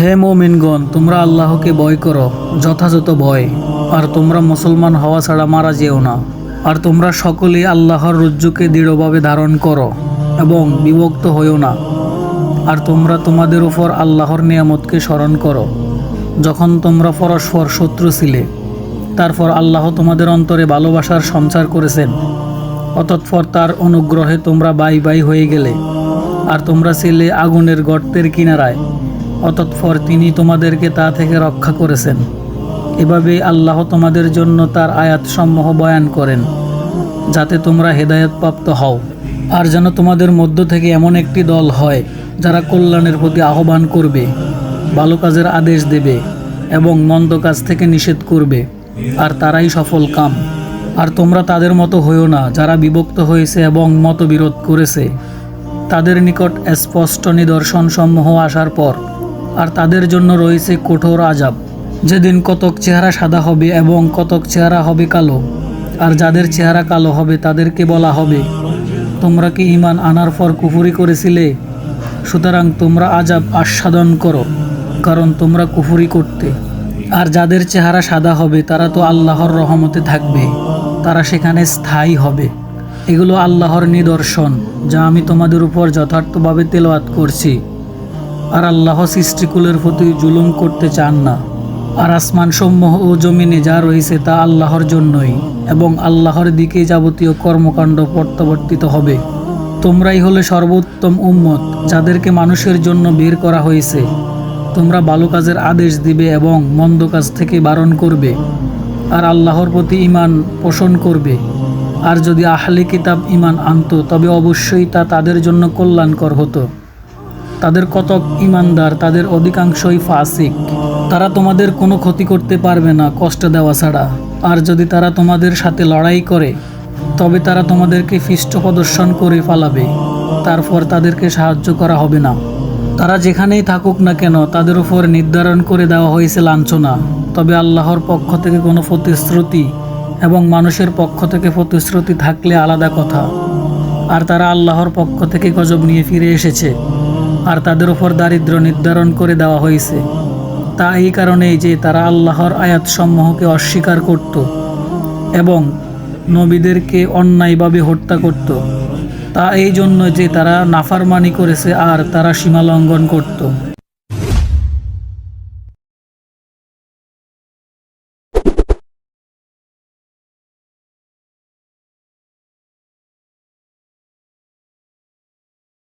হে মোমিনগণ, তোমরা আল্লাহকে ভয় করো, যথাযথ ভয়। আর তোমরা মুসলমান হওয়া ছাড়া মারা যেও না। আর তোমরা সকলেই আল্লাহর রজ্জুকে দৃঢ়ভাবে ধারণ করো এবং বিভক্ত হইও না। আর তোমরা তোমাদের উপর আল্লাহর নিয়ামতকে স্মরণ করো। যখন তোমরা পরস্পর শত্রু ছিলে, তারপর আল্লাহ তোমাদের অন্তরে ভালোবাসার সঞ্চার করেছেন। অতৎপর তার অনুগ্রহে তোমরা বাই বাই হয়ে গেলে। আর তোমরা ছিলে আগুনের গর্তের কিনারায়। অতৎপর তিনি তোমাদেরকে তা থেকে রক্ষা করেছেন। এভাবে আল্লাহ তোমাদের জন্য তার আয়াতসমূহ বয়ান করেন, যাতে তোমরা হেদায়তপ্রাপ্ত হও। আর যেন তোমাদের মধ্য থেকে এমন একটি দল হয়, যারা কল্যাণের প্রতি আহ্বান করবে, ভালো কাজের আদেশ দেবে এবং মন্দ কাজ থেকে নিষেধ করবে, আর তারাই সফল কাম। আর তোমরা তাদের মতো হইও না, যারা বিভক্ত হয়েছে এবং মতবিরোধ করেছে। তাদের নিকট স্পষ্ট নিদর্শন সমূহ আসার পর আর তাদের জন্য রয়েছে কঠোর আজাব যেদিন কতক চেহারা সাদা হবে এবং কতক চেহারা হবে কালো, আর যাদের চেহারা কালো হবে তাদেরকে বলা হবে, তোমরা কি ইমান আনার পর কুফুরি করেছিলে? সুতরাং তোমরা আজাব আস্বাদন করো, কারণ তোমরা কুফুরি করতে। আর যাদের চেহারা সাদা হবে তারা তো আল্লাহর রহমতে থাকবে, তারা সেখানে স্থায়ী হবে। এগুলো আল্লাহর নিদর্শন, যা আমি তোমাদের উপর যথার্থভাবে তেলাওয়াত করছি। আর আল্লাহ সৃষ্টিকুলের প্রতি জুলুম করতে চান না। আর আসমান সমূহ ও জমিনে যা রয়েছে তা আল্লাহর জন্যই এবং আল্লাহর দিকে যাবতীয় কর্মকাণ্ড প্রত্যাবর্তিত হবে। তোমরাই হলে সর্বোত্তম উম্মত যাদেরকে মানুষের জন্য বের করা হয়েছে। তোমরা ভালো কাজের আদেশ দিবে এবং মন্দ কাজ থেকে বারণ করবে। আর আল্লাহর প্রতি ইমান পোষণ করবে। আর যদি আহলে কিতাব ইমান আনত, তবে অবশ্যই তা তাদের জন্য কল্যাণকর হতো। তাদের কতক ইমানদার, তাদের অধিকাংশই ফাসিক। তারা তোমাদের কোনো ক্ষতি করতে পারবে না কষ্ট দেওয়া ছাড়া। আর যদি তারা তোমাদের সাথে লড়াই করে, তবে তারা তোমাদেরকে ফিষ্ট প্রদর্শন করে ফালাবে। তারপর তাদেরকে সাহায্য করা হবে না। তারা যেখানেই থাকুক না কেন, তাদের উপর নির্ধারণ করে দেওয়া হয়েছে লাঞ্ছনা। তবে আল্লাহর পক্ষ থেকে কোনো প্রতিশ্রুতি এবং মানুষের পক্ষ থেকে প্রতিশ্রুতি থাকলে আলাদা কথা। আর তারা আল্লাহর পক্ষ থেকে গজব নিয়ে ফিরে এসেছে। আর তাদের ওপর দারিদ্র নির্ধারণ করে দেওয়া হয়েছে। তা এই কারণেই যে তারা আল্লাহর আয়াত সমূহকে অস্বীকার করত এবং নবীদেরকে অন্যায়ভাবে হত্যা করত। তা এই জন্য যে তারা নাফারমানি করেছে আর তারা সীমা লঙ্ঘন করত।